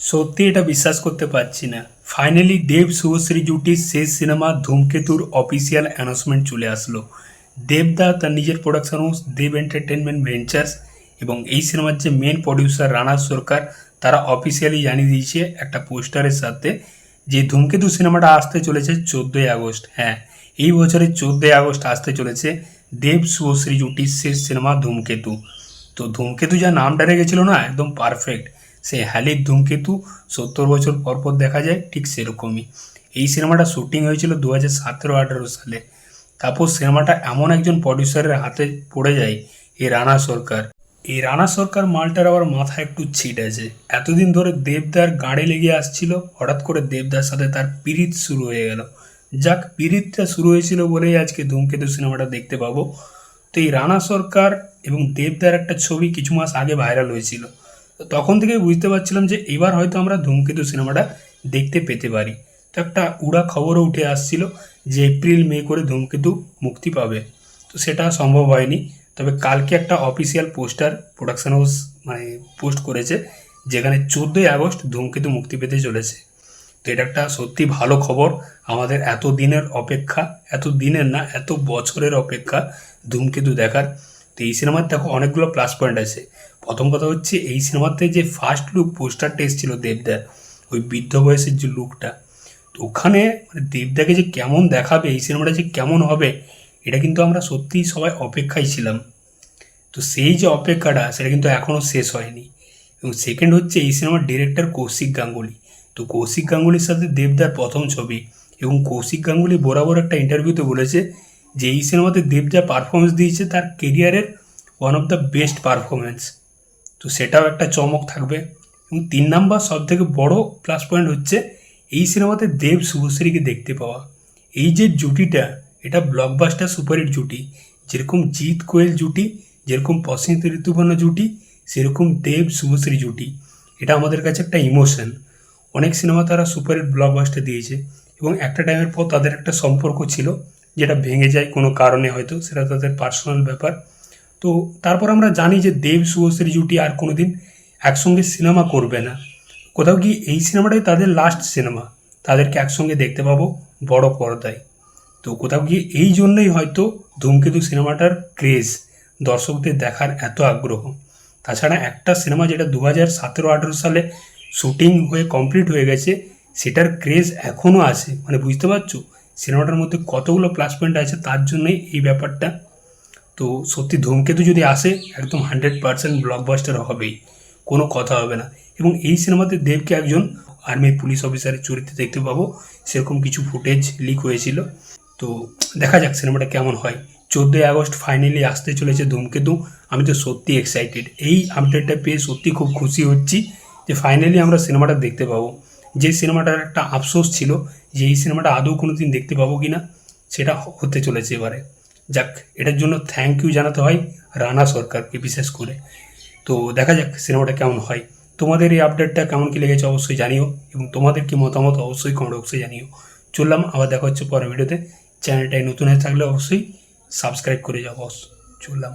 সত্যি এটা বিশ্বাস করতে পারছি না। ফাইনালি দেব শুভশ্রী জুটির শেষ সিনেমা ধূমকেতুর অফিসিয়াল অ্যানাউন্সমেন্ট চলে আসলো। দেবদা তার নিজের production house Dev entertainment ventures এবং এই সিনেমার যে মেন প্রডিউসার রানা সরকার, তারা অফিসিয়ালি জানিয়ে দিয়েছে একটা পোস্টারের সাথে যে ধূমকেতু সিনেমাটা আসতে চলেছে চোদ্দোই আগস্ট। হ্যাঁ এই বছরের চোদ্দোই আগস্ট আসতে চলেছে দেব শুভশ্রী জুটির শেষ সিনেমা ধূমকেতু। তো ধূমকেতু যা নামটা রেখেছিল না, একদম পারফেক্ট সেই হ্যালির ধূমকেতু সত্তর বছর পর পর দেখা যায় ঠিক সেরকমই। এই সিনেমাটা শুটিং হয়েছিল দু হাজার সতেরো আঠেরো সালে। তারপর সিনেমাটা এমন একজন প্রডিউসারের হাতে পড়ে যায়, এই রানা সরকার। এই রানা সরকার মালটার আবার মাথায় একটু ছিট আছে। এতদিন ধরে দেবদার গাড়ি লেগে আসছিল, হঠাৎ করে দেবদার সাথে তার পিরিত শুরু হয়ে গেল। যাক, পিরিতটা শুরু হয়েছিল বলেই আজকে ধূমকেতু সিনেমাটা দেখতে পাবো। তো এই রানা সরকার এবং দেবদার একটা ছবি কিছু মাস আগে ভাইরাল হয়েছিল। তখন থেকে বুঝতে পারছিলাম যে এবার হয়তো আমরা ধূমকেতু সিনেমাটা দেখতে পেতে পারি। তো একটা উড়া খবরও উঠে আসছিল যে এপ্রিল, মে করে ধূমকেতু মুক্তি পাবে। তো সেটা সম্ভব হয়নি। তবে কালকে একটা অফিসিয়াল পোস্টার প্রোডাকশন হাউস মানে পোস্ট করেছে যেখানে চোদ্দোই আগস্ট ধূমকেতু মুক্তি পেতে চলেছে। তো এটা একটা সত্যি ভালো খবর। আমাদের এত দিনের অপেক্ষা, এত দিনের না, এত বছরের অপেক্ষা ধূমকেতু দেখার। তো এই সিনেমার দেখো অনেকগুলো প্লাস পয়েন্ট আছে। প্রথম কথা হচ্ছে, এই সিনেমাতে যে ফার্স্ট লুক পোস্টারটা এসেছিল দেবদার, ওই বৃদ্ধ বয়সের যে লুকটা তো ওখানে মানে দেবদাকে যে কেমন দেখাবে, এই সিনেমাটা যে কেমন হবে, এটা কিন্তু আমরা সত্যিই সবাই অপেক্ষায় ছিলাম। তো সেই যে অপেক্ষাটা, সেটা কিন্তু এখনও শেষ হয়নি। এবং সেকেন্ড হচ্ছে, এই সিনেমার ডিরেক্টর কৌশিক গাঙ্গুলি। তো কৌশিক গাঙ্গুলির সাথে দেবদার প্রথম ছবি, এবং কৌশিক গাঙ্গুলি বরাবর একটা ইন্টারভিউতে বলেছে যে, এই সিনেমাতে দেব যা পারফরমেন্স দিয়েছে তার কেরিয়ারের one of the best performance তো সেটাও একটা চমক থাকবে। এবং তিন নাম্বার সব থেকে বড় প্লাস পয়েন্ট হচ্ছে এই সিনেমাতে দেব শুভশ্রীকে দেখতে পাওয়া। এই যে জুটিটা, এটা ব্লকবাস্টার সুপারহিট জুটি। যেরকম জিৎ কোয়েল জুটি, যেরকম পসিত ঋতুপর্ণ জুটি, সেরকম দেব শুভশ্রী জুটি। এটা আমাদের কাছে একটা ইমোশন অনেক সিনেমা তারা সুপারহিট ব্লকবাস্টার দিয়েছে এবং একটা টাইমের পর তাদের একটা সম্পর্ক ছিল, যেটা ভেঙে যায় কোনো কারণে হয়তো, সেটা তাদের পার্সোনাল ব্যাপার। তো তারপর আমরা জানি যে দেব, শুভশ্রী, জুটি আর কোনো দিন একসঙ্গে সিনেমা করবে না। কোথাও কি এই সিনেমাটাই তাদের লাস্ট সিনেমা তাদেরকে একসঙ্গে দেখতে পাবো বড় পর্দায়। তো কোথাও গিয়ে এই জন্যই হয়তো ধূমকেতু সিনেমাটার ক্রেজ দর্শকদের দেখার এত আগ্রহ? তাছাড়া একটা সিনেমা যেটা দু হাজার সতেরো আঠেরো সালে শুটিং হয়ে কমপ্লিট হয়ে গেছে, সেটার ক্রেজ এখনও আছে। মানে বুঝতে পারছ? সিনেমাটার মধ্যে কতগুলো প্লাস পয়েন্ট আছে, তার জন্যই এই ব্যাপারটা তো সত্যি ধূমকেতু যদি আসে, একদম হান্ড্রেড পার্সেন্ট ব্লকবাস্টার হবেই। কোনো কথা হবে না। এবং এই সিনেমাতে দেবকে একজন আর্মি পুলিশ অফিসারের চরিত্রে দেখতে পাবো। সেরকম কিছু ফুটেজ লিক হয়েছিল। তো দেখা যাক সিনেমাটা কেমন হয়। চোদ্দোই আগস্ট ফাইনালি আসতে চলেছে ধূমকেতু। আমি তো সত্যি এক্সাইটেড এই আপডেটটা পেয়ে সত্যি খুব খুশি হচ্ছি যে ফাইনালি আমরা সিনেমাটা দেখতে পাবো। যে সিনেমাটার একটা আফসোস ছিল যে এই সিনেমাটা আদৌ কোনো দিন দেখতে পাবো কি না সেটা হতে চলেছে এবারে। যাক, এটার জন্য থ্যাংক ইউ জানাতে হয় রানা সরকারকে বিশেষ করে। তো দেখা যাক সিনেমাটা কেমন হয়। তোমাদের এই আপডেটটা কেমন কি লেগেছে অবশ্যই জানিও এবং তোমাদের কি মতামত অবশ্যই কমেন্ট বক্সে জানিও। চললাম, আবার দেখা হচ্ছে পরের ভিডিওতে চ্যানেলটাই নতুন হয়ে থাকলে অবশ্যই সাবস্ক্রাইব করে যাও বস চললাম।